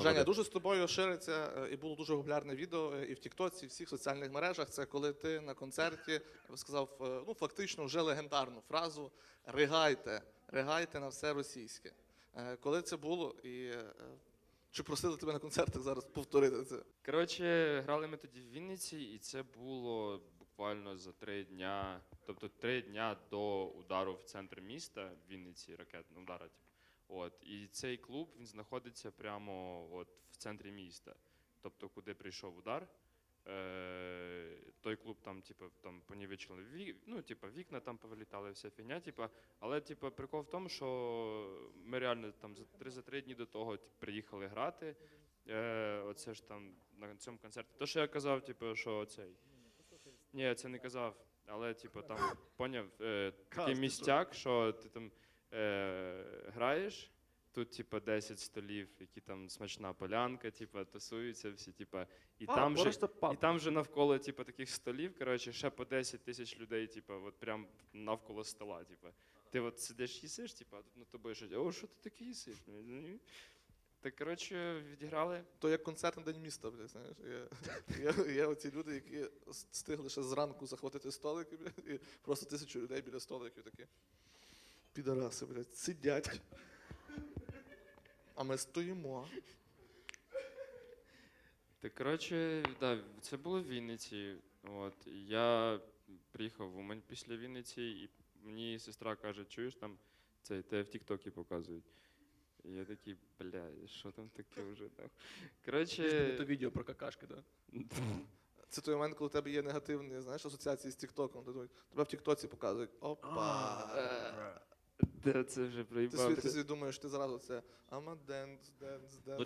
Женя, дуже з тобою шириться е, і було дуже популярне відео е, і в Тіктоці, і в всіх соціальних мережах. Це коли ти на концерті сказав е, ну фактично вже легендарну фразу Ригайте, ригайте на все російське. Коли це було і чи просили тебе на концертах зараз повторити це? Коротше, грали ми тоді в Вінниці, і це було буквально за три дня, тобто три дня до удару в центр міста в Вінниці, ракетного удара. Типу. От. І цей клуб він знаходиться прямо от в центрі міста. Тобто, куди прийшов удар. Е, той клуб там, типу, там понівечили ві, ну, типу, вікна там повилітали, вся фігня. Типу, але типу, прикол в тому, що ми реально там за три за три дні до того типу, приїхали грати. Е, оце ж там на цьому концерті. То, що я казав, типу, що цей. Ні, я це не казав. Але, типу, там поняв е, такий містяк, що ти там е, граєш. Тут, типу, 10 столів, які там смачна полянка, типу, тусуються всі, типу, і А, там же, і там же навколо, типу, таких столів, коротше, ще по 10 тисяч людей, типу, от прям навколо стола, типу. Ти от сидиш їсиш, типу, а тут над тобою щось, о, що ти таке їсиш? Так, коротше, відіграли. То як концерт на день міста, блядь, знаєш. Є, є, є оці люди, які с- встигли ще зранку захватити столики, блядь, і просто тисячу людей біля столиків такі. Підараси, блядь, сидять. А ми стоїмо. Так, коротше, да, це було в Вінниці. От, і я приїхав в Умань після Вінниці, і мені сестра каже, чуєш там, це те в Тіктокі показують. І я такий, бля, що там таке вже там. Це відео про какашки, так? Це той момент, коли у тебе є негативні знаєш, асоціації з Тіктоком. Ти думаєш, Тебе в Тіктоці показують. Опа. Де це вже Ти проїбав. ти собі думаєш, ти зразу це денс, денс, денс.